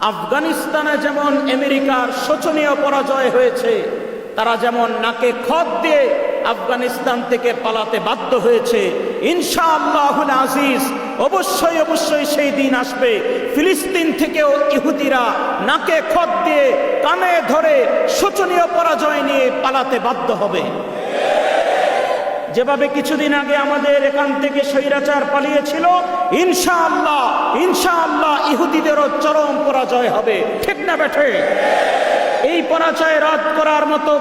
আফগানিস্তানে যেমন আমেরিকার শোচনীয় পরাজয় হয়েছে, তারা যেমন নাকে খত দিয়ে আফগানিস্তান থেকে পালাতে বাধ্য হয়েছে, ইনশাআল্লাহুল আজিজ, অবশ্যই অবশ্যই সেই দিন আসবে। ফিলিস্তিন থেকেও ইহুদিরা নাকে খত দিয়ে কানে ধরে শোচনীয় পরাজয় নিয়ে পালাতে বাধ্য হবে। যেভাবে কিছুদিন আগে আমাদের এখান থেকে স্বৈরাচার পালিয়েছিল, ইনশাআল্লাহ ইনশাআল্লাহ ইহুদিদেরও চরম পরাজয় হবে। ঠিক না বেঠে? এই পরাজয় রাত করার মতো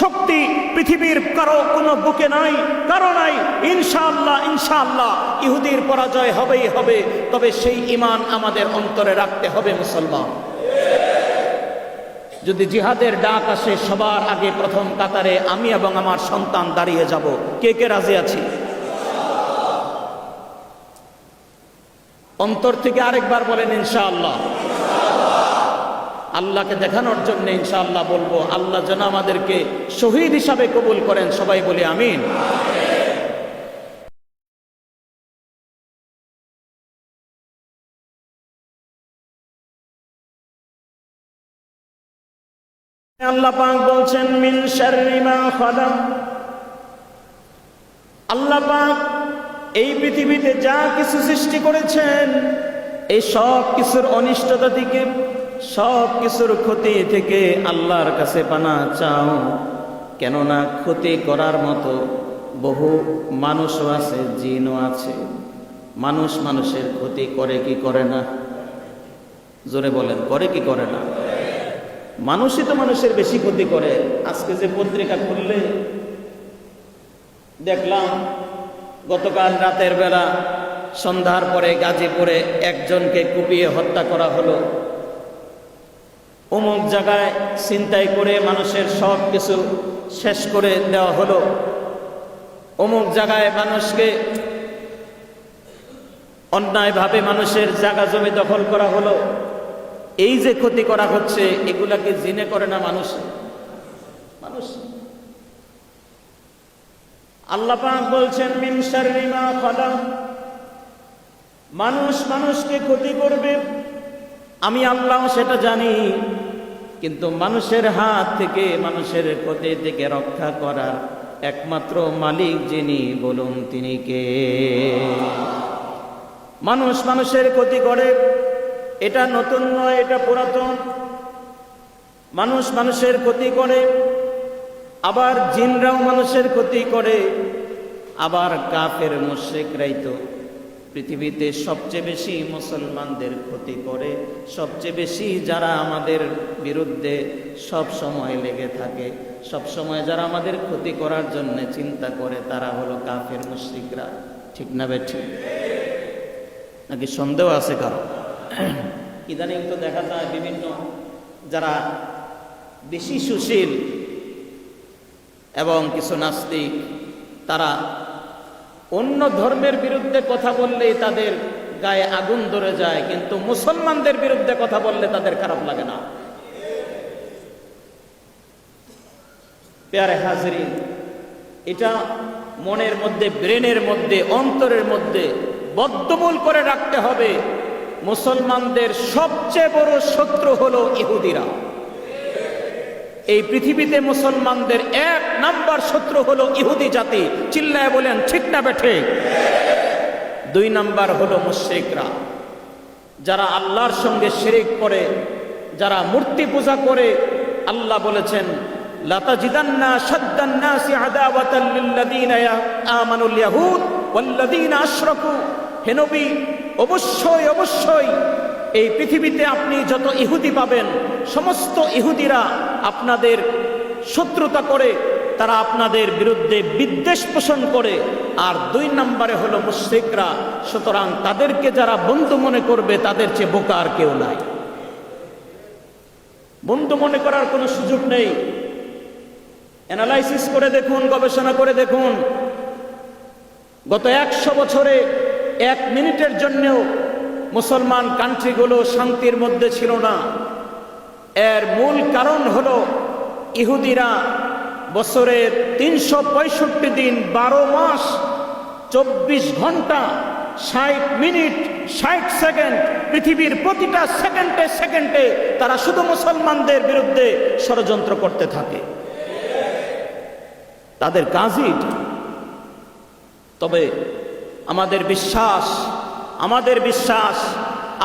শক্তি পৃথিবীর কারও কোনো বুকে নাই, কারও নাই। ইনশাআল্লাহ ইনশাআল্লাহ ইহুদির পরাজয় হবেই হবে, তবে সেই ইমান আমাদের অন্তরে রাখতে হবে মুসলমান। যদি জিহাদের ডাক আসে, সবার আগে প্রথম কাতারে আমি এবং আমার সন্তান দাঁড়িয়ে যাব। কে কে রাজি আছি? অন্তর থেকে আরেকবার বলেন, ইনশাআল্লাহ। আল্লাহকে দেখানোর জন্য ইনশাআল্লাহ বলব, আল্লাহ যেন আমাদেরকে শহীদ হিসাবে কবুল করেন, সবাই বলি আমিন। আল্লাহ বলছেন, মিন শাররি মা খালাক। আল্লাহ এই পৃথিবীতে যা কিছু সৃষ্টি করেছেন, এই সব কিছুর অনিষ্টতা থেকে, সব কিছুর ক্ষতি থেকে আল্লাহর কাছে পানা চাও। কেননা ক্ষতি করার মতো বহু মানুষও আছে, জিনও আছে। মানুষ মানুষের ক্ষতি করে কি করে না? জোরে বলেন, করে কি করে না? মানুষই তো মানুষের বেশি ক্ষতি করে। আজকে যে পত্রিকা খুললে, দেখলাম গতকাল রাতের বেলা সন্ধ্যার পরে গাজীপুরে একজনকে কুপিয়ে হত্যা করা হলো। অমুক জায়গায় চিন্তাই করে মানুষের সব কিছু শেষ করে দেওয়া হলো। অমুক জায়গায় মানুষকে অন্যায়ভাবে মানুষের জায়গা জমি দখল করা হলো। এই যে ক্ষতি করা হচ্ছে, এগুলাকে জিনে করে না মানুষ। মানুষ। আল্লাহ বলছেন, মিন শাররি মা মানুষ মানুষকে ক্ষতি করবে। আমি আল্লাহ সেটা জানি, কিন্তু মানুষের হাত থেকে, মানুষের ক্ষতি থেকে রক্ষা করার একমাত্র মালিক যিনি, বলুন তিনি কে? মানুষ মানুষের ক্ষতি করে। এটা নতুন নয়, এটা পুরাতন। মানুষ মানুষের ক্ষতি করে, আবার জিনরাও মানুষের ক্ষতি করে। আবার কাফের মুশ্রিকরাই তো পৃথিবীতে সবচেয়ে বেশি মুসলমানদের ক্ষতি করে, সবচেয়ে বেশি যারা আমাদের বিরুদ্ধে সব সময় লেগে থাকে, সব সময় যারা আমাদের ক্ষতি করার জন্য চিন্তা করে, তারা হলো কাফের মুশ্রিকরা। ঠিক না বে ঠিক? নাকি সন্দেহ আছে কারও? ইদানিং তো দেখা যায় বিভিন্ন যারা বেশি সুশীল এবং কিছু নাস্তিক, তারা অন্য ধর্মের বিরুদ্ধে কথা বললেই তাদের গায়ে আগুন ধরে যায়, কিন্তু মুসলমানদের বিরুদ্ধে কথা বললে তাদের খারাপ লাগে না। পেয়ারে হাজরি এটা মনের মধ্যে, ব্রেনের মধ্যে, অন্তরের মধ্যে বদ্ধমূল করে রাখতে হবে। মুসলমানদের সবচেয়ে বড় শত্রু হলো ইহুদিরা। এই পৃথিবীতে মুসলমানদের এক নাম্বার শত্রু হলো ইহুদি জাতি। চিল্লায় বলেন, ঠিক না বেঠে? দুই নাম্বার হলো মুশ্রিকরা। যারা আল্লাহর সঙ্গে শিরিক করে, যারা মূর্তি পূজা করে, আল্লাহ বলেছেন লাতা জিদান্না সাদ্দান্নাসি আদাওয়াতাল লিল্লাযীনা আমানুল ইয়াহুদ হে নবী, অবশ্যই অবশ্যই এই পৃথিবীতে আপনি যত ইহুদি পাবেন, সমস্ত ইহুদিরা আপনাদের শত্রুতা করে, তারা আপনাদের বিরুদ্ধে বিদ্বেষ পোষণ করে। আর দুই নম্বরে হলো মুশ্রিকরা, সুতরাং তাদেরকে যারা বন্ধু মনে করবে, তাদের চেয়ে বোকা আর কেউ নাই। বন্ধু মনে করার কোনো সুযোগ নেই। অ্যানালাইসিস করে দেখুন, গবেষণা করে দেখুন। গত একশো বছরে এক মিনিটের জন্যেও মুসলমান কান্ট্রিগুলো শান্তির মধ্যে ছিল না। এর মূল কারণ হলো ইহুদিরা বছরের তিনশো পঁয়ষট্টি দিন, বারো মাস, চব্বিশ ঘণ্টা, ষাট মিনিট, ষাট সেকেন্ড, পৃথিবীর প্রতিটা সেকেন্ডে সেকেন্ডে তারা শুধু মুসলমানদের বিরুদ্ধে ষড়যন্ত্র করতে থাকে। তাদের কাজই তবে আমাদের বিশ্বাস আমাদের বিশ্বাস,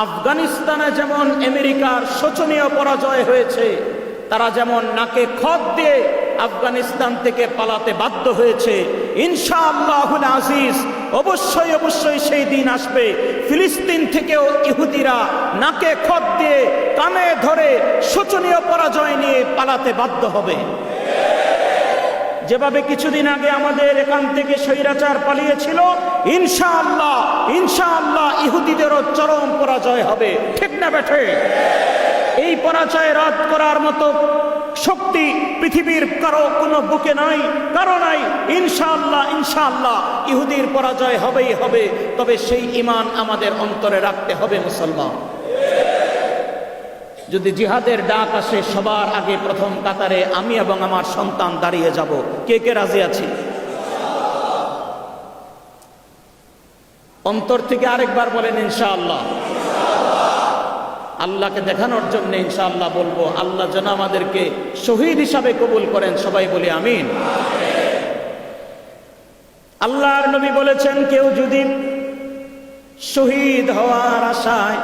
আফগানিস্তানে যেমন আমেরিকার শোচনীয় পরাজয় হয়েছে, তারা যেমন নাকে খত দিয়ে আফগানিস্তান থেকে পালাতে বাধ্য হয়েছে ইনশাআল্লাহুল আজিজ অবশ্যই অবশ্যই সেই দিন আসবে। ফিলিস্তিন থেকেও ইহুদিরা নাকে খত দিয়ে কানে ধরে শোচনীয় পরাজয় নিয়ে পালাতে বাধ্য হবে। যেভাবে কিছুদিন আগে আমাদের এখান থেকে স্বৈরাচার পালিয়েছিল, ইনশাআল্লাহ ইনশাআল্লাহ ইহুদিদেরও চরম পরাজয় হবে। ঠিক না বেঠে? এই পরাজয় রাত করার মতো শক্তি পৃথিবীর কারও কোনো বুকে নাই, কারও নাই। ইনশাআল্লাহ ইনশাআল্লাহ ইহুদির পরাজয় হবেই হবে, তবে সেই ইমান আমাদের অন্তরে রাখতে হবে মুসলমান। যদি জিহাদের ডাক আসে, সবার আগে প্রথম কাতারে আমি এবং আমার সন্তান দাঁড়িয়ে যাব। কে কে রাজি আছি? অন্তর থেকে আরেকবার বলেন, ইনশাআল্লাহ। আল্লাহকে দেখানোর জন্য ইনশাআল্লাহ বলব, আল্লাহ যেন আমাদেরকে শহীদ হিসাবে কবুল করেন, সবাই বলি আমিন। আল্লাহর নবী বলেছেন, কেউ যদি শহীদ হওয়ার আশায়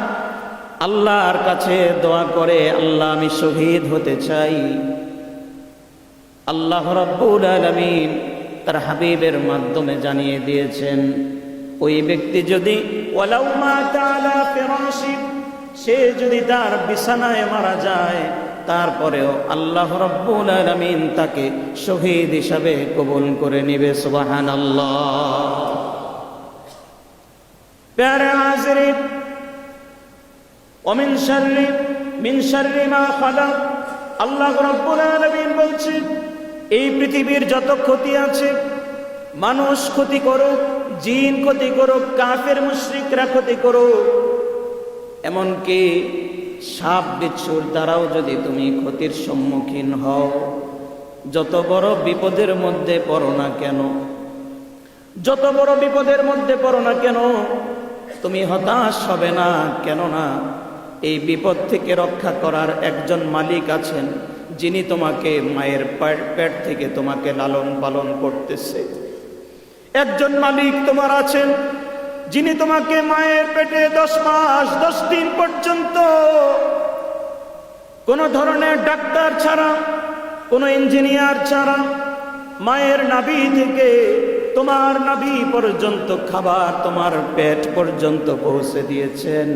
আল্লাহর কাছে দোয়া করে, আল্লাহ আমি শহীদ হতে চাই। আল্লাহ রব্বুল আলমিন তার হাবিবের মাধ্যমে জানিয়ে দিয়েছেন, ওই ব্যক্তি যদি সে যদি তার বিছানায় মারা যায়, তারপরেও আল্লাহ রব্বুল আলমিন তাকে শহীদ হিসাবে কবুল করে নিবে সুবাহান আল্লাহ প্যারে অমিন শাররি, মিন শাররি মা খালাক। আল্লাহ রব্বুল আলামিন বলছে, এই পৃথিবীর যত ক্ষতি আছে, মানুষ ক্ষতি করুক, জিন ক্ষতি করুক, কাফের মুশরিকরা ক্ষতি করুক, এমনকি সাপ বিচ্ছুর দ্বারাও যদি তুমি ক্ষতির সম্মুখীন হও, যত বড় বিপদের মধ্যে পড়ো না কেন, যত বড় বিপদের মধ্যে পড়ো না কেন, তুমি হতাশ হবে না, কেননা এই বিপদ থেকে রক্ষা করার একজন মালিক আছেন, যিনি তোমাকে মায়ের পেট থেকে তোমাকে লালন পালন করতেছে। একজন মালিক তোমার আছেন, যিনি তোমাকে মায়ের পেটে দশ মাস, দশ দিন পর্যন্ত কোন ধরনের ডাক্তার ছাড়া, কোন ইঞ্জিনিয়ার ছাড়া মায়ের নাভি থেকে তোমার নাভি পর্যন্ত খাবার তোমার পেট পর্যন্ত পৌঁছে দিয়েছেন।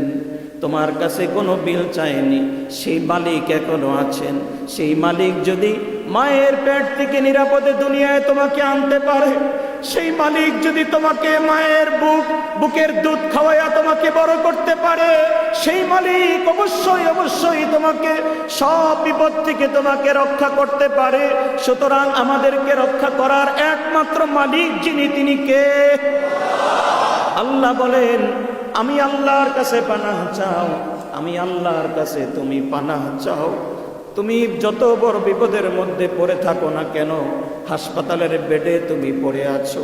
তোমার কাছে কোনো বিল চায়নি সেই মালিক এখনও আছেন। সেই মালিক যদি মায়ের পেট থেকে নিরাপদে দুনিয়ায় তোমাকে আনতে পারে, সেই মালিক যদি তোমাকে মায়ের বুক, বুকের দুধ খাওয়াইয়া তোমাকে বড় করতে পারে, সেই মালিক অবশ্যই অবশ্যই তোমাকে সব বিপদ থেকে তোমাকে রক্ষা করতে পারে। সুতরাং আমাদেরকে রক্ষা করার একমাত্র মালিক যিনি, তিনি কে? আল্লাহ বলেন আমি আল্লাহর কাছে পানাহ চাও। আমি আল্লাহর কাছে তুমি পানাহ চাও। তুমি যত বড় বিপদের মধ্যে পড়ে থাকো না কেন, হাসপাতালের বেডে তুমি পড়ে আছো।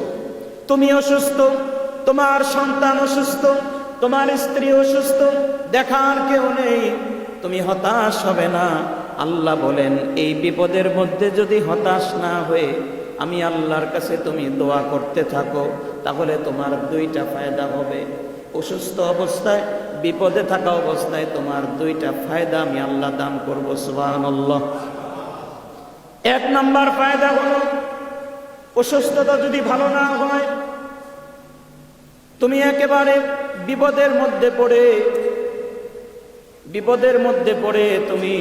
তুমি অসুস্থ, তোমার সন্তান অসুস্থ, তোমার স্ত্রী অসুস্থ, দেখার কেউ নেই। তুমি হতাশ হবে না। আল্লাহ বলেন, এই বিপদের মধ্যে যদি হতাশ না হয়ে আমি আল্লাহর কাছে তুমি দোয়া করতে থাকো, তাহলে তোমার দুইটা ফায়দা হবে। অসুস্থ অবস্থায়, বিপদে থাকা অবস্থায় তোমার দুইটা ফায়দা আমি আল্লাহ দান করব, সুবহানাল্লাহ। এক নাম্বার ফায়দা হলো, অসুস্থতা যদি ভালো না হয়, তুমি একেবারে বিপদের মধ্যে পড়ে, বিপদের মধ্যে পড়ে তুমি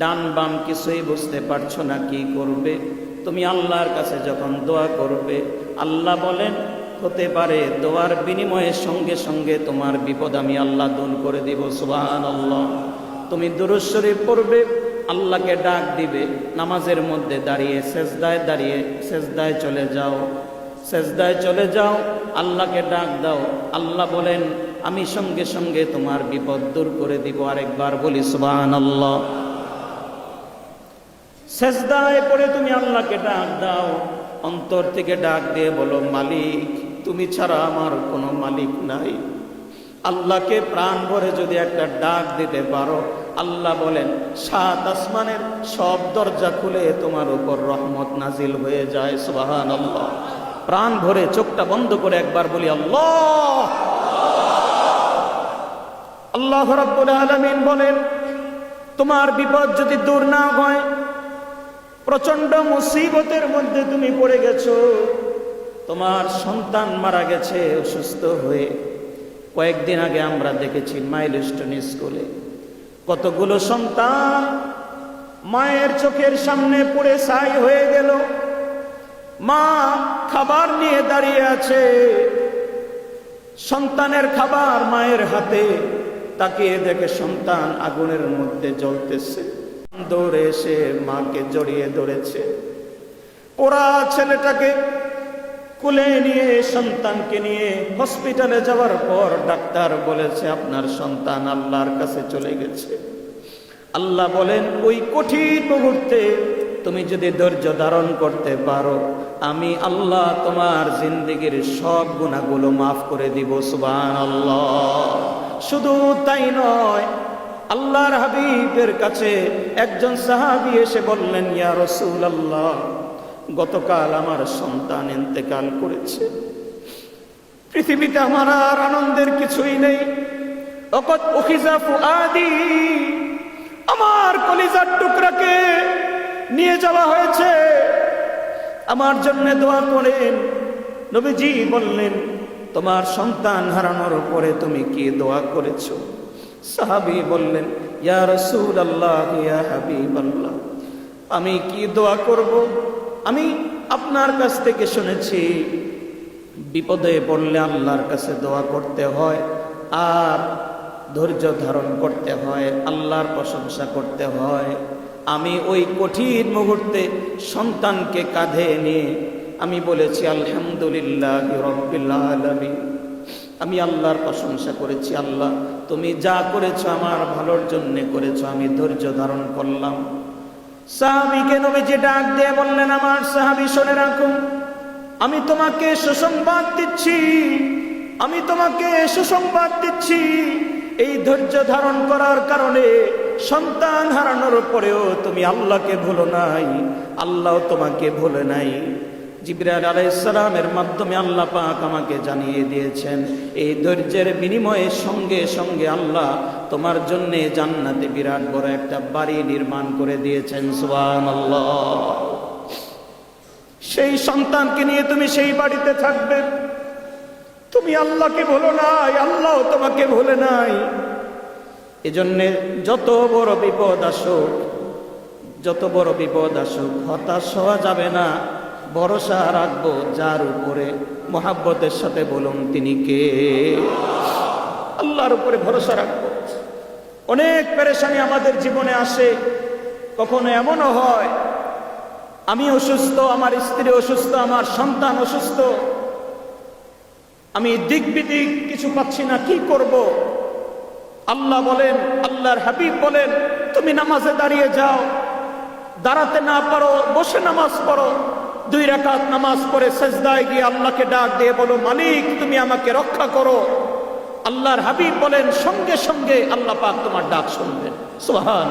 ডান বাম কিছুই বুঝতে পারছ না কি করবে। তুমি আল্লাহর কাছে যখন দোয়া করবে, আল্লাহ বলেন হতে পারে, দোয়ার বিনিময়ের সঙ্গে সঙ্গে তোমার বিপদ আমি আল্লাহ দূর করে দিব সুবাহান আল্লাহ তুমি দুরুদ পড়বে, আল্লাহকে ডাক দিবে, নামাজের মধ্যে দাঁড়িয়ে, সেজদায় দাঁড়িয়ে, সেজদায় চলে যাও, সেজদায় চলে যাও, আল্লাহকে ডাক দাও। আল্লাহ বলেন, আমি সঙ্গে সঙ্গে তোমার বিপদ দূর করে দিব, আরেকবার বলি সুবাহান আল্লাহ সেজদায় পড়ে তুমি আল্লাহকে ডাক দাও, অন্তর থেকে ডাক দিয়ে বলো, মালিক তুমি ছাড়া আমার কোনো মালিক নাই। আল্লাহকে প্রাণ ভরে যদি একটা ডাক দিতে পারো, আল্লাহ বলেন, সাত আসমানের সব দরজা খুলে তোমার উপর রহমত নাজিল হয়ে যায় সুবাহান আল্লাহ প্রাণ ভরে চোখটা বন্ধ করে একবার বলি, আল্লাহ! আল্লাহ রাব্বুল আলামিন বলেন, তোমার বিপদ যদি দূর না হয় প্রচণ্ড মুসিবতের মধ্যে তুমি পড়ে গেছো। তোমার সন্তান মারা গেছে, অসুস্থ হয়ে কয়েকদিন আগে আমরা দেখেছি মাইলস্টোন স্কুলে। কতগুলো সন্তান মায়ের চোখের সামনে পড়ে ছাই হয়ে গেল। মা খাবার নিয়ে দাঁড়িয়ে আছে। সন্তানের খাবার মায়ের হাতে তাকিয়ে দেখে সন্তান আগুনের মধ্যে জ্বলতেছে। দৌড়ে এসে মাকে জড়িয়ে ধরেছে। ওরা ছেলেটাকে কুলে নিয়ে, সন্তানকে নিয়ে হসপিটালে যাওয়ার পর ডাক্তার বলেছে, আপনার সন্তান আল্লাহর কাছে চলে গেছে। আল্লাহ বলেন, ওই কঠিন মুহূর্তে তুমি যদি ধৈর্য ধারণ করতে পারো, আমি আল্লাহ তোমার জিন্দগির সব গুণাগুলো মাফ করে দিব সুবান আল্লাহ শুধু তাই নয়, আল্লাহর হাবিবের কাছে একজন সাহাবি এসে বললেন, ইয়া রসুল আল্লাহ গতকাল আমার সন্তান ইন্তেকাল করেছে। পৃথিবীতে আমার আর আনন্দের কিছুই নেই। অকত আমার কলিজার টুকরাকে নিয়ে যাওয়া হয়েছে। আমার জন্য দোয়া করেন। নবীজি বললেন, তোমার সন্তান হারানোর পরে তুমি কি দোয়া করেছ? সাহাবি বললেন, ইয়া রসুল আল্লাহ ইয়া হাবিব আল্লাহ আমি কি দোয়া করব? আমি আপনার কাছ থেকে শুনেছি, বিপদে পড়লে আল্লাহর কাছে দোয়া করতে হয়, আর ধৈর্য ধারণ করতে হয়, আল্লাহর প্রশংসা করতে হয়। আমি ওই কঠিন মুহূর্তে সন্তানকে কাঁধে নিয়ে আমি বলেছি, আলহামদুলিল্লাহ আলামিন। আমি আল্লাহর প্রশংসা করেছি, আল্লাহ, তুমি যা করেছ আমার ভালোর জন্য করেছ, আমি ধৈর্য ধারণ করলাম। সাহাবিকে নবীজি ডাক দিয়ে বললেন, আমার সাহাবি, শুনে রাখুন আমি তোমাকে সুসংবাদ দিচ্ছি, আমি তোমাকে সুসংবাদ দিচ্ছি। এই ধৈর্য ধারণ করার কারণে সন্তান হারানোর পরেও তুমি আল্লাহকে ভুলো নাই, আল্লাহ তোমাকে ভুলে নাই। জিবরাল আলাইসালামের মাধ্যমে আল্লাহ পাক আমাকে জানিয়ে দিয়েছেন, এই ধৈর্যের বিনিময়ে সঙ্গে সঙ্গে আল্লাহ তোমার জন্যে জান্নাতে বিরাট বড় একটা বাড়ি নির্মাণ করে দিয়েছেন সুবান সেই সন্তানকে নিয়ে তুমি সেই বাড়িতে থাকবে। তুমি আল্লাহকে ভুলো নাই, আল্লাহ তোমাকে ভুলে নাই। এজন্যে যত বড় বিপদ আসুক, যত বড় বিপদ আসুক, হতাশ হওয়া যাবে না। ভরসা রাখব যার উপরে মোহাব্বতের সাথে বলুন তিনি কে? আল্লাহর উপরে ভরসা রাখব। অনেক পেরেশানি আমাদের জীবনে আসে, কখনো এমনও হয়, আমি অসুস্থ, আমার স্ত্রী অসুস্থ, আমার সন্তান অসুস্থ, আমি দিক বিদিক কিছু পাচ্ছি না, কি করব? আল্লাহ বলেন, আল্লাহর হাবিব বলেন, তুমি নামাজে দাঁড়িয়ে যাও, দাঁড়াতে না পারো, বসে নামাজ পড়ো। দুই রাকাত নামাজ পড়ে সেজদায় গিয়ে আল্লাহকে ডাক দিয়ে বলো, মালিক, তুমি আমাকে রক্ষা করো। আল্লাহর হাবিব বলেন, সঙ্গে সঙ্গে আল্লাহ পাক তোমার ডাক শুনবেন। সোহান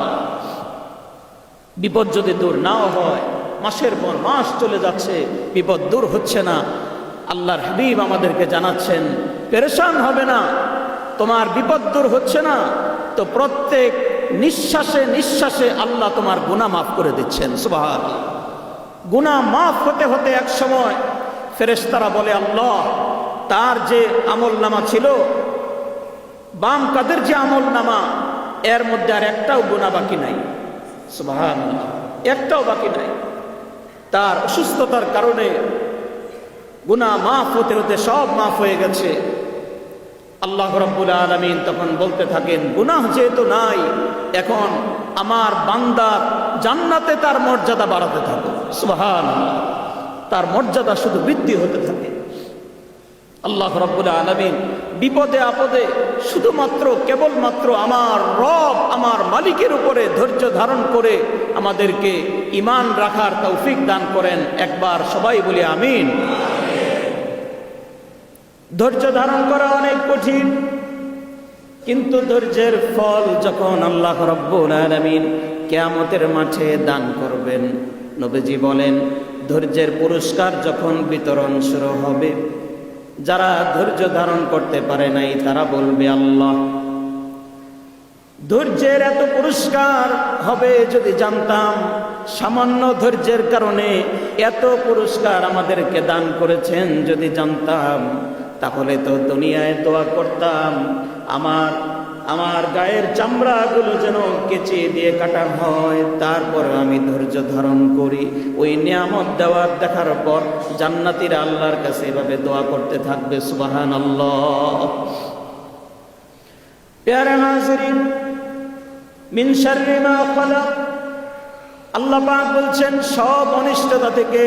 বিপদ যদি দূর নাও হয়, মাসের পর মাস চলে যাচ্ছে, বিপদ দূর হচ্ছে না। আল্লাহর হাবিব আমাদেরকে জানাচ্ছেন, পেরেশান হবে না, তোমার বিপদ দূর হচ্ছে না। তো প্রত্যেক নিঃশ্বাসে নিঃশ্বাসে আল্লাহ তোমার গুণা মাফ করে দিচ্ছেন সুবাহ গুণা মাফ হতে হতে এক সময় ফেরেশতারা বলে আল্লাহ তার যে আমল নামা ছিল বাম কাদের যে আমল নামা এর মধ্যে আর একটাও গুণা বাকি নাই। একটাও বাকি নাই। তার অসুস্থতার কারণে গুণা মাফ হতে হতে সব মাফ হয়ে গেছে। আল্লাহ রব্বুল আলমিন তখন বলতে থাকেন গুনাহ যেহেতু নাই এখন আমার বান্দার জান্নাতে তার মর্যাদা বাড়াতে থাকো। সুবাহান, তার মর্যাদা শুধু বৃদ্ধি হতে থাকে। আল্লাহ রব্বুল আলমিন বিপদে আপদে শুধুমাত্র, কেবলমাত্র আমার রব, আমার মালিকের উপরে ধৈর্য ধারণ করে আমাদেরকে ইমান রাখার তৌফিক দান করেন। একবার সবাই বলি আমিন। ধৈর্য ধারণ করা অনেক কঠিন, কিন্তু ধৈর্যের ফল যখন আল্লাহ রব্বুল আলামিন কেয়ামতের মাঠে দান করবেন। নবীজি বলেন, ধৈর্যের পুরস্কার যখন বিতরণ শুরু হবে, যারা ধৈর্য ধারণ করতে পারে নাই, তারা বলবে আল্লাহ। ধৈর্যের এত পুরস্কার হবে যদি জানতাম, সামান্য ধৈর্যের কারণে এত পুরস্কার আমাদেরকে দান করেছেন যদি জানতাম, তাহলে তো দুনিয়ায় দোয়া করতাম, আমার আমার গায়ের চামড়াগুলো যেন কেচে দিয়ে কাটা হয়। তারপর আমি ধৈর্য ধারণ করি। ওই নিয়ামত দেওয়ার দেখার পর জান্নাতিরা আল্লাহর কাছে এভাবে দোয়া করতে থাকবে সুবাহান আল্লাহ বলছেন, সব অনিষ্টতা থেকে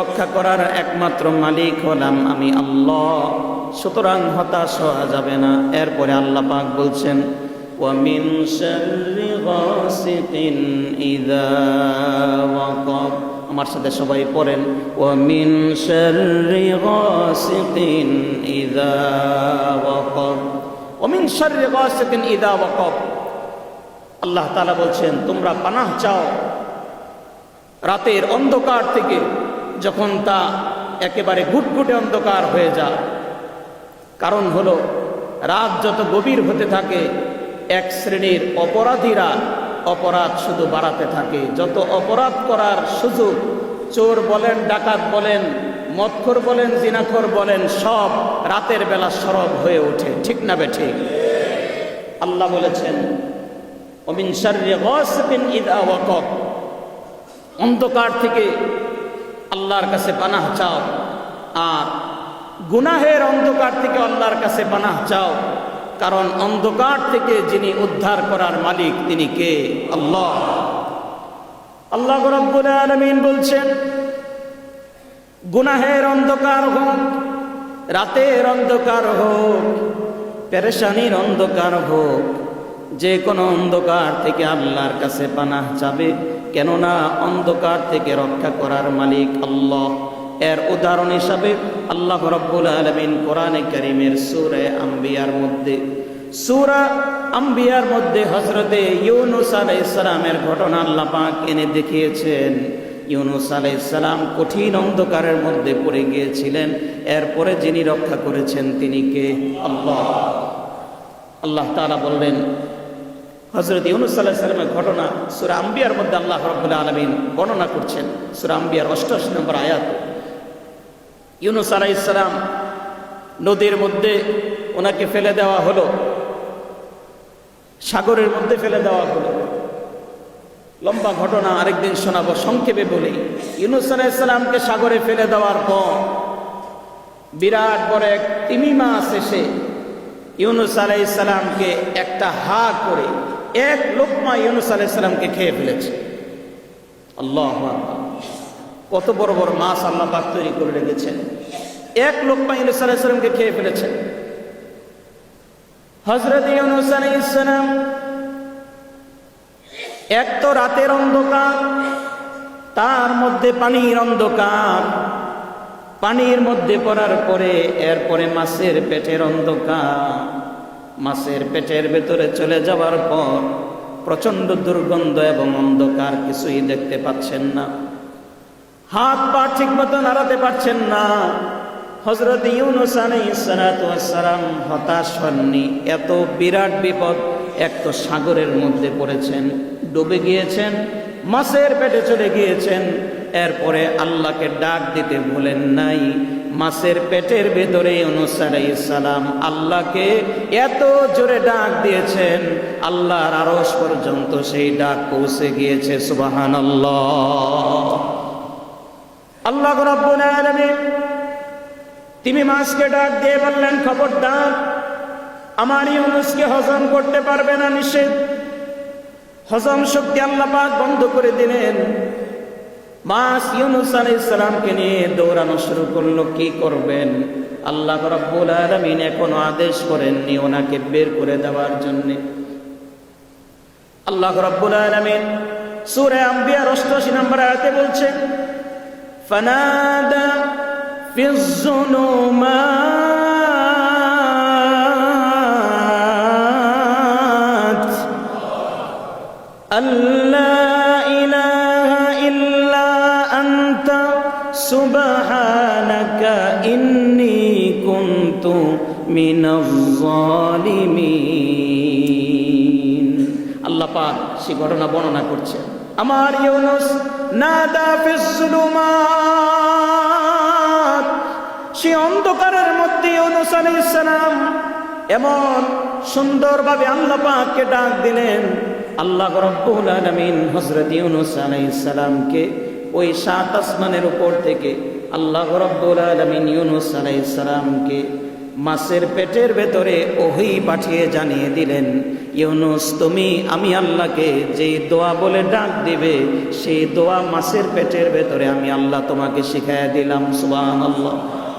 রক্ষা করার একমাত্র মালিক হলাম আমি আল্লাহ। সুতরাং হতাশ হওয়া যাবে না। এরপরে আল্লাহ পাক বলছেন গাসিকিন ইযা ওয়াকাব। আমার সাথে সবাই পড়েন শাররি গাসিকিন ইযা ওয়াকাব। ওয়ামিন শাররি গাসিকিন ইযা ওয়াকাব। আল্লাহ তালা বলছেন, তোমরা পানাহ চাও। রাতের অন্ধকার থেকে যখন তা একেবারে ঘুটঘুটে অন্ধকার হয়ে যায়। কারণ হলো, রাত যত গভীর হতে থাকে, এক শ্রেণির অপরাধীরা অপরাধ শুধু বাড়াতে থাকে। যত অপরাধ করার সুযোগ চোর বলেন, ডাকাত বলেন মৎখর বলেন, জিনাখর বলেন, সব রাতের বেলা সরব হয়ে ওঠে। ঠিক না বেঠে আল্লাহ বলেছেন অমিন শাররি অন্ধকার থেকে আল্লাহর কাছে পানাহ চাও। আর গুনাহের অন্ধকার থেকে আল্লাহর কাছে পানাহ চাও। কারণ অন্ধকার থেকে যিনি উদ্ধার করার মালিক, তিনি কে? আল্লাহ। আল্লাহ রব্বুল আলামিন বলছেন, গুনাহের অন্ধকার হোক, রাতের অন্ধকার হোক, পেরেশানির অন্ধকার হোক যে কোনো অন্ধকার থেকে আল্লাহর কাছে পানাহ চাবে, কেননা অন্ধকার থেকে রক্ষা করার মালিক আল্লাহ। এর উদাহরণ হিসাবে আল্লাহ রব্বুল আলমিন কোরআনে করিমের সুরে আম্বিয়ার মধ্যে, সুরা আম্বিয়ার মধ্যে হজরতে ইউনুস আলাইসালামের ঘটনা আল্লাহ পাক এনে দেখিয়েছেন। ইউনুস আলাইসালাম কঠিন অন্ধকারের মধ্যে পড়ে গিয়েছিলেন, এরপরে যিনি রক্ষা করেছেন তিনি কে? আল্লাহ। আল্লাহ তালা বললেন হজরত ইউনুস সাল্লামের ঘটনা সুরা আম্বিয়ার মধ্যে আল্লাহ রব্বুল্লাহ আলমিন বর্ণনা করছেন। সুরা আম্বিয়ার অষ্টআশি নম্বর আয়াত। ইউনুস আলাহ ইসলাম নদীর মধ্যে ওনাকে ফেলে দেওয়া হলো। সাগরের মধ্যে ফেলে দেওয়া হলো। লম্বা ঘটনা আরেকদিন শোনাবো, সংক্ষেপে বলি। ইউনুস আলাহ ইসলামকে সাগরে ফেলে দেওয়ার পর বিরাট বড় এক তিমি মাছ সে। ইউনুস আলাইসালামকে একটা হা করে এক লোকমা ইউনুস আলাইসালামকে খেয়ে ফেলেছে। আল্লাহ কত বড় বড় মাছ আল্লাহ পাক তৈরি করে রেখেছেন। এক লোকমা ইউনুস আলাইসালামকে খেয়ে ফেলেছেন। হজরত ইউনুস আলাইসালাম এক তো রাতের অন্ধকার, তার মধ্যে পানির অন্ধকার। পানির মধ্যে পড়ার পরে এরপরে মাছের পেটের অন্ধকার। মাছের পেটের ভেতরে চলে যাওয়ার পর প্রচণ্ড দুর্গন্ধ এবং অন্ধকার কিছুই দেখতে পাচ্ছেন না। হাত পা ঠিক মতো নাড়াতে পারছেন না। হজরত ইউনুস হতাশ হননি। এত বিরাট বিপদ এক তো সাগরের মধ্যে পড়েছেন, ডুবে গিয়েছেন, মাছের পেটে চলে গিয়েছেন। এরপরে আল্লাহকে ডাক দিতে ভুলেন নাই মাছের পেটের ভেতরে সালাম আল্লাহকে এত জোরে ডাক দিয়েছেন, আল্লাহর আরস পর্যন্ত সেই ডাক পৌঁছে গিয়েছে সুবাহান আল্লাহ তিনি মাছকে ডাক দিয়ে বললেন, খবরদার, আমার ইউনুসকে হজম করতে পারবে না নিষেধ। হজম শক্তি আল্লাহ পাক বন্ধ করে দিলেন। মাস ইউনুস আলাইসালামকে নিয়ে দৌড়ানো শুরু করল, কি করবেন? আল্লাহ রব্বুল আলমিন এখনও আদেশ করেননি ওনাকে বের করে দেওয়ার জন্যে। আল্লাহ রব্বুল আলমিন সুরে আম্বিয়ার অষ্টআশি নম্বর আয়াতে বলছে فنادى في الظلمات সুবহানাকা ইন্নী কুনতু মিনাজ জালিমিন। আল্লাহ পাক সে ঘটনা বর্ণনা করছেন আমার ইউনুস নাদা ফিস জুলুমাত। সে অন্ধকারের মধ্যে ইউনুস আলাইহিস সালাম এমন সুন্দরভাবে আল্লাহ পাককে ডাক দিলেন, আল্লাহ রব্বুল আলামিন হযরত ইউনুস আলাইহিস সালামকে ওই সাত আসমানের উপর থেকে আল্লাহ রব্বুল আলমিন ইউনুস আলাই সালামকে মাসের পেটের ভেতরে ওহি পাঠিয়ে জানিয়ে দিলেন, ইউনুস, তুমি, আমি আল্লাহকে যে দোয়া বলে ডাক দিবে, সেই দোয়া মাছের পেটের ভেতরে আমি আল্লাহ তোমাকে শিখাইয়া দিলাম, সুবহানাল্লাহ।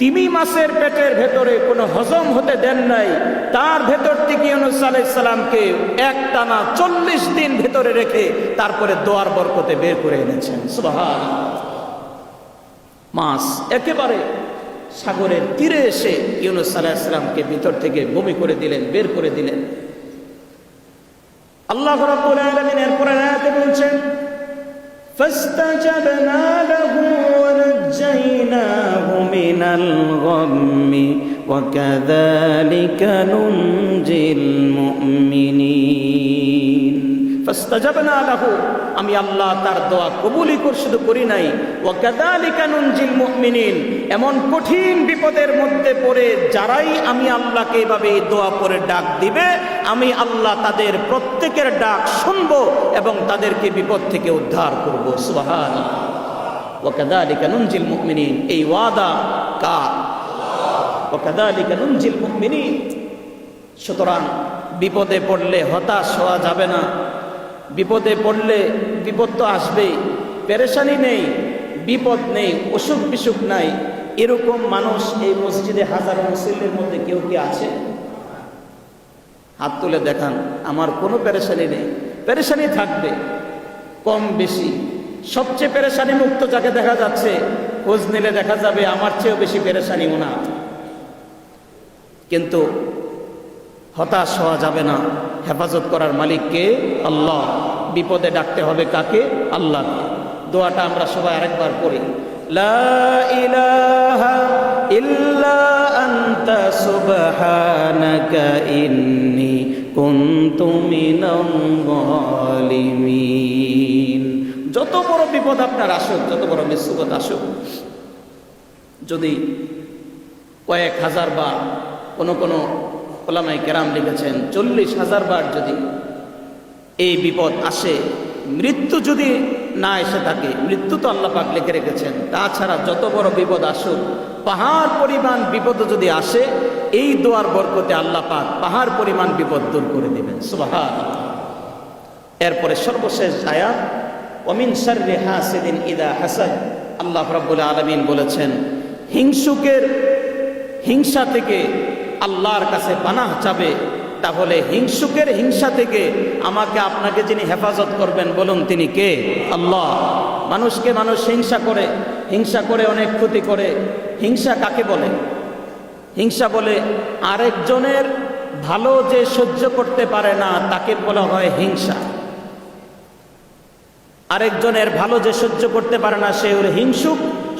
তিমি মাছের পেটের ভেতরে কোনো হজম হতে দেন নাই তার ভেতর থেকে ইউনুস আলাইহিস সালামকে একটানা চল্লিশ দিন ভেতরে রেখে তারপরে দোয়ার বরকতে বের করে এনেছেন সুবহান মাছ একেবারে সাগরের তীরে এসে ইউনুস আলাইহিস সালামকে ভিতর থেকে বমি করে দিলেন বের করে দিলেন আল্লাহ রাব্বুল আলামিন এরপরে আয়াতে বলছেন فاستجبنا له ونجيناه من الغم وكذلك ننجي المؤمنين ফাস্তাজাবনা লাহু আমি আল্লাহ তার দোয়া কবুলই কর শুধু করি নাই ও কাযালিকা নুনজিল মুমিনিন এমন কঠিন বিপদের মধ্যে পড়ে যারাই আমি আল্লাহকে এভাবে এই দোয়া পরে ডাক দিবে আমি আল্লাহ তাদের প্রত্যেকের ডাক শুনব এবং তাদেরকে বিপদ থেকে উদ্ধার করব সুবহান কাযালিকা নুনজিল মুমিনিন এই ওয়াদা কার? ও কাযালিকা নুনজিল সুতরাং বিপদে পড়লে হতাশ হওয়া যাবে না। বিপদে পড়লে বিপদ তো আসবেই। পেরেশানি নেই, বিপদ নেই, অসুখ বিসুখ নাই। এরকম মানুষ এই মসজিদে হাজার মুসল্লির মধ্যে কেউ কি আছে? হাত তুলে দেখান, আমার কোনো পেরেশানি নেই। পেরেশানি থাকবে, কম বেশি। সবচেয়ে পেরেশানি মুক্ত যাকে দেখা যাচ্ছে, খোঁজ নিলে দেখা যাবে আমার চেয়েও বেশি পেরেশানি ওনার। কিন্তু হতাশ হওয়া যাবে না। হেফাজত করার মালিককে আল্লাহ, বিপদে ডাকতে হবে কাকে? আল্লাহকে। দোয়াটা আমরা সবাই আরেকবার করি। লা ইলাহা ইল্লা আনতা যত বড় বিপদ আপনার আসুক, যত বড় মুসিবত আসুক, যদি কয়েক হাজার বার কোনো কোনো ওলামাই কেরাম লিখেছেন, চল্লিশ হাজার বার যদি এই বিপদ আসে, মৃত্যু যদি না এসে থাকে, মৃত্যু তো আল্লাহ পাক লিখে রেখেছেন, তাছাড়া যত বড় বিপদ আসুক, পাহাড় পরিমাণ বিপদ যদি আসে, এই দোয়ার বরকতে আল্লাহ পাক পাহাড় পরিমাণ বিপদ দূর করে দেবেন। সুবাহান এরপরে সর্বশেষ আয়াত অমিন সার্রে হাসিদিন ইদা হাসান। আল্লাহ রাব্বুল আলমিন বলেছেন, হিংসুকের হিংসা থেকে আল্লাহর কাছে পানাহ চাবে, তাহলে হিংসুকের হিংসা থেকে আমাকে আপনাকে যিনি হেফাজত করবেন বলুন তিনি কে? আল্লাহ। মানুষকে মানুষ হিংসা করে হিংসা করে অনেক ক্ষতি করে। হিংসা কাকে বলে? হিংসা বলে আরেকজনের ভালো যে সহ্য করতে পারে না, তাকে বলা হয় হিংসা। আরেকজনের ভালো যে সহ্য করতে পারে না, সে হলো হিংসুক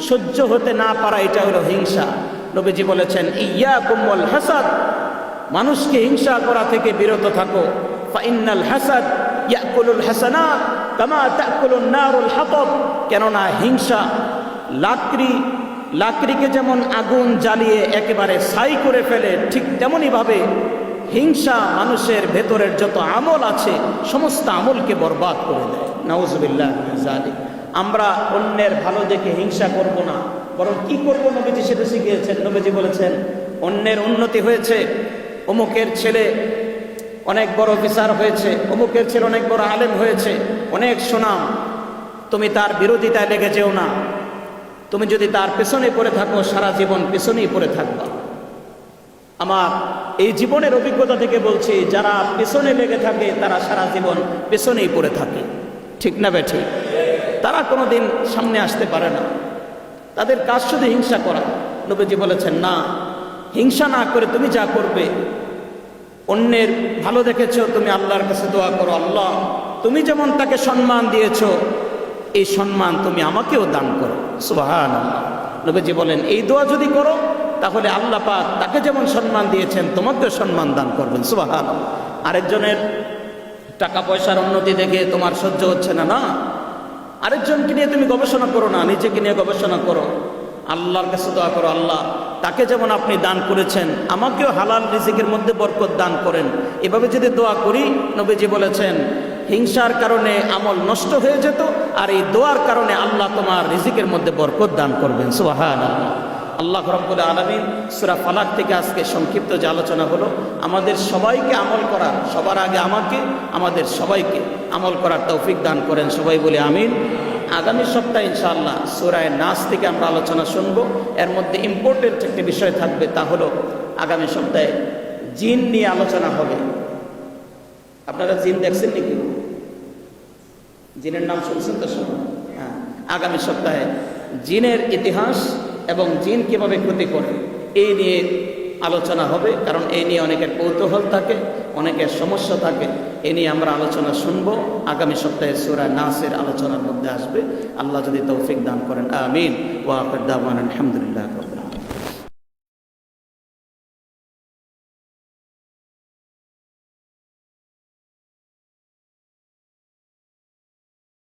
সহ্য হতে না পারা, এটা হলো হিংসা। নবীজি বলেছেন ইয়া কুম্বল হাসাদ মানুষকে হিংসা করা থেকে বিরত থাকো। ফাইনাল হাসাদ ইয়াকুলুল হাসানা কামা তাকুলুন নারুল হাতব কেননা হিংসা লাকড়ি, লাকড়িকে যেমন আগুন জ্বালিয়ে একেবারে ছাই করে ফেলে, ঠিক তেমনইভাবে হিংসা মানুষের ভেতরের যত আমল আছে, সমস্ত আমলকে বরবাদ করে দেয়। নওয়াজবিল্লাহ জালিক আমরা অন্যের ভালো দেখে হিংসা করব না। বরং কি করব নবীজি সেটা শিখিয়েছেন। নবীজি বলেছেন, অন্যের উন্নতি হয়েছে, অমুকের ছেলে অনেক বড় বিচার হয়েছে, অমুকের ছেলে অনেক বড় আলেম হয়েছে, অনেক সুনাম। তুমি তার বিরোধিতায় লেগে যেও না। তুমি যদি তার পেছনে পড়ে থাকো, সারা জীবন পেছনেই পড়ে থাকবা। আমার এই জীবনের অভিজ্ঞতা থেকে বলছি, যারা পেছনে লেগে থাকে, তারা সারা জীবন পেছনেই পড়ে থাকে। ঠিক না বে ঠিক? তারা কোনোদিন সামনে আসতে পারে না। তাদের কাজ শুধু হিংসা করা। নবীজি বলেছেন, না, হিংসা না করে তুমি যা করবে, অন্যের ভালো দেখেছ, তুমি আল্লাহর কাছে দোয়া করো, আল্লাহ, তুমি যেমন তাকে সম্মান দিয়েছ, এই সম্মান তুমি আমাকেও দান করো। আল্লাহ নবীজি বলেন, এই দোয়া যদি করো, তাহলে আল্লাহ পাক তাকে যেমন সম্মান দিয়েছেন, তোমাকেও সম্মান দান করবেন। সুবাহান আরেকজনের টাকা পয়সার উন্নতি দেখে তোমার সহ্য হচ্ছে না না? আরেকজনকে নিয়ে তুমি গবেষণা করো না, নিজেকে নিয়ে গবেষণা করো। আল্লাহর কাছে দোয়া করো, আল্লাহ, তাকে যেমন আপনি দান করেছেন, আমাকেও হালাল রিজিকের মধ্যে বরকত দান করেন। এভাবে যদি দোয়া করি, নবীজি বলেছেন, হিংসার কারণে আমল নষ্ট হয়ে যেত, আর এই দোয়ার কারণে আল্লাহ তোমার রিজিকের মধ্যে বরকত দান করবেন। সুবাহান আল্লাহ আল্লাহ রব্বুল আলমিন সুরা ফালাক থেকে আজকে সংক্ষিপ্ত যে আলোচনা হলো, আমাদের সবাইকে আমল করার, সবার আগে আমাকে, আমাদের সবাইকে আমল করার তৌফিক দান করেন, সবাই বলে আমিন। আগামী সপ্তাহে ইনশাআল্লাহ সুরায় নাচ থেকে আমরা আলোচনা শুনব। এর মধ্যে ইম্পর্টেন্ট একটি বিষয় থাকবে, তা হলো আগামী সপ্তাহে জিন নিয়ে আলোচনা হবে। আপনারা জিন দেখছেন নাকি? জিনের নাম শুনছেন তো হ্যাঁ। আগামী সপ্তাহে জিনের ইতিহাস এবং জিন কীভাবে ক্ষতি করে? এই নিয়ে আলোচনা হবে, কারণ এই নিয়ে অনেকের কৌতূহল থাকে, অনেকের সমস্যা থাকে। এ নিয়ে আমরা আলোচনা শুনব। আগামী সপ্তাহে সুরা নাসের আলোচনার মধ্যে আসবে। আল্লাহ যদি তৌফিক দান করেন, আমিন। ওয়াফির দাওয়ান আলহামদুলিল্লাহ